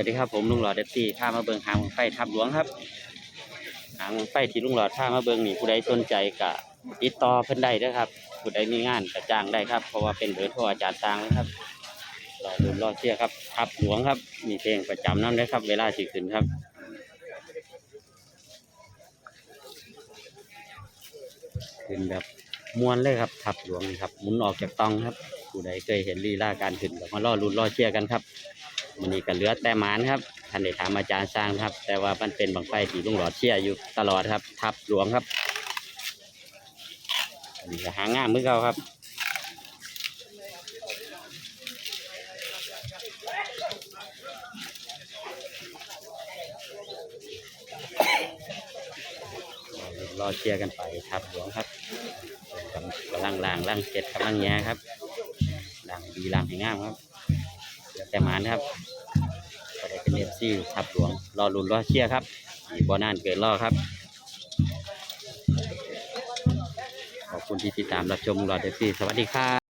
วัสดีครับผมลุงหลอดเดซี่ท่ามาเบิงหางไฟทับหลวงครับหางไฟที่ลุงหลอดท่ามาเบิงนี่ผู้ใดสนใจก็ติดต่อเพิ่นได้เด้อครับผู้ใดมีงานก็จ้างได้ครับ เพราะว่าเป็นเบอร์โทรอาจารย์ตางนะครับรอดูรอเชียร์ครับทับหลวงครับ มีเพลงประจำนั่นเลยครับ เวลาสิขึ้นครับขึ้นแบบม้วนเลยครับทับหลวงครับหมุนออกจากตองครับ ผู้ใดเคยเห็นลีลาการขึ้นก็มาล่อรุ่นล่อเชียร์กันครับ มันนี้ก็เหลือแต่หมานครับท่านได้ถามอาจารย์สร้างครับ แต่ว่ามันเป็นบังไฟที่ลุงหลอดเชียร์อยู่ตลอดครับ ทับหลวงครับอันนี้ก็หางง่ามมือเก่าครับรอเชียร์กันไปทับหลวงครับกำลังล่างล่างเจ็ดกำลังแย่ครับล่างดีล่างให้งามครับ แต่หมานครับก็ได้เป็นเอฟซีทับหลวง รอลุนรอเชียร์ครับอีบ่นานเกิดรอครับ ขอบคุณที่ติดตามรับชมรอเอฟซีสวัสดีครับ